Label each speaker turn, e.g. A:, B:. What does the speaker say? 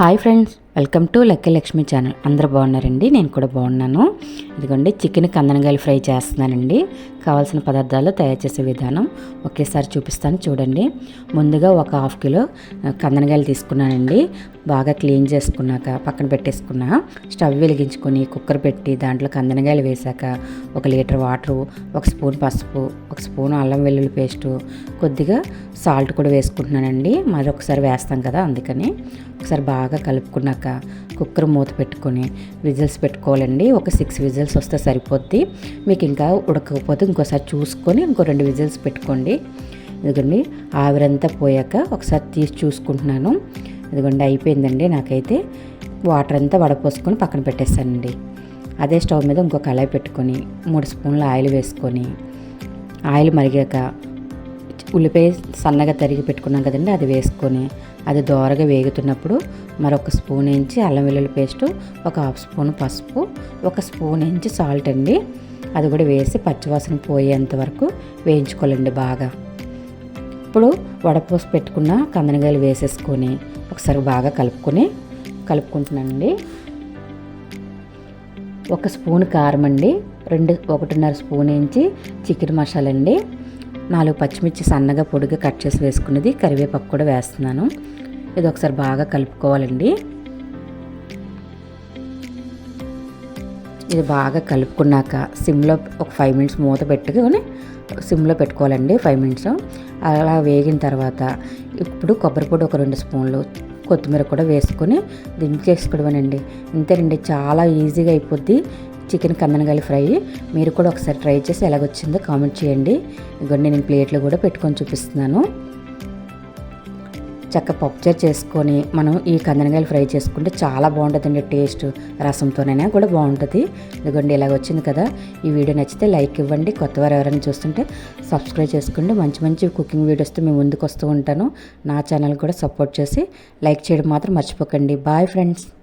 A: Hi friends welcome to Lucky Lakshmi channel. అందరూ బాగున్నారండి? నేను కూడా బాగున్నాను. ఇదిగోండి చికెన్ కందనగాయలు ఫ్రై చేస్తున్నానండి. కావాల్సిన పదార్థాలు తయారు చేసే విధానం ఒకేసారి చూపిస్తాను చూడండి. ముందుగా ఒక హాఫ్ కిలో కందనగాయలు తీసుకున్నానండి. బాగా క్లీన్ చేసుకున్నాక పక్కన పెట్టేసుకున్నా. స్టవ్ వెలిగించుకొని కుక్కర్ పెట్టి దాంట్లో కందనగాయలు వేశాక ఒక లీటర్ వాటరు ఒక స్పూన్ పసుపు ఒక స్పూన్ అల్లం వెల్లుల్లి పేస్టు కొద్దిగా సాల్ట్ కూడా వేసుకుంటున్నానండి. మరొకసారి వేస్తాం కదా అందుకని. ఒకసారి బాగా కలుపుకున్నాక కుక్కర్ మూత పెట్టుకొని విజిల్స్ పెట్టుకోవాలండి. ఒక సిక్స్ విజిల్స్ వస్తే సరిపోద్ది. మీకు ఇంకా ఉడకకపోతే ఇంకోసారి చూసుకొని ఇంకో రెండు విజిల్స్ పెట్టుకోండి. ఇదిగోండి ఆవిరంతా పోయాక ఒకసారి తీసి చూసుకుంటున్నాను. ఇదిగోండి అయిపోయిందండి. నాకైతే వాటర్ అంతా వడపోసుకొని పక్కన పెట్టేస్తానండి అదే స్టవ్ మీద ఇంకో కళాయి పెట్టుకొని మూడు స్పూన్ల ఆయిల్ వేసుకొని ఆయిల్ మరిగాక ఉల్లిపాయ సన్నగా తరిగి పెట్టుకున్నాం కదండి అది వేసుకొని అది దోరగా వేగుతున్నప్పుడు మరొక స్పూన్ ఇంచి అల్లం వెల్లుల్లి పేస్టు ఒక హాఫ్ స్పూన్ పసుపు ఒక స్పూన్ ఇంచి సాల్ట్ అండి. అది కూడా వేసి పచ్చివాసన పోయేంత వరకు వేయించుకోవాలండి బాగా. ఇప్పుడు వడపోసి పెట్టుకున్న కందనగాయలు వేసేసుకొని ఒకసారి బాగా కలుపుకొని కలుపుకుంటున్నానండి. ఒక స్పూన్ కారం అండి రెండు ఒకటిన్నర స్పూన్ ఇంచి చికెన్ మసాలా అండి. నాలుగు పచ్చిమిర్చి సన్నగా పొడిగా కట్ చేసి వేసుకున్నది కరివేపాకు కూడా వేస్తున్నాను. ఇది ఒకసారి బాగా కలుపుకోవాలండి. ఇది బాగా కలుపుకున్నాక సిమ్లో ఒక ఫైవ్ మినిట్స్ మూత పెట్టుకొని సిమ్లో పెట్టుకోవాలండి ఫైవ్ మినిట్స్. అలా వేగిన తర్వాత ఇప్పుడు కొబ్బరి పొడి ఒక రెండు స్పూన్లు కొత్తిమీర కూడా వేసుకొని దించేసుకోవడమేనండి ఇంతేనండి చాలా ఈజీగా అయిపోద్ది. చికెన్ కందనగాలి ఫ్రై. మీరు కూడా ఒకసారి ట్రై చేసి ఎలాగొచ్చిందో కామెంట్ చేయండి. ఇదిగోండి నేను ప్లేట్లో కూడా పెట్టుకొని చూపిస్తున్నాను. చక్క పప్పుచారు చేసుకొని మనం ఈ కందనగాయలు ఫ్రై చేసుకుంటే చాలా బాగుంటుందండి టేస్ట్. రసంతోనైనా కూడా బాగుంటుంది. ఇదిగోండి ఇలాగ వచ్చింది కదా? ఈ వీడియో నచ్చితే లైక్ ఇవ్వండి. కొత్తవారు ఎవరైనా చూస్తుంటే సబ్స్క్రైబ్ చేసుకోండి. మంచి మంచి కుకింగ్ వీడియోస్తో మేము ముందుకు వస్తూ ఉంటాను. నా ఛానల్ కూడా సపోర్ట్ చేసి లైక్ చేయడం మాత్రం మర్చిపోకండి. Bye friends.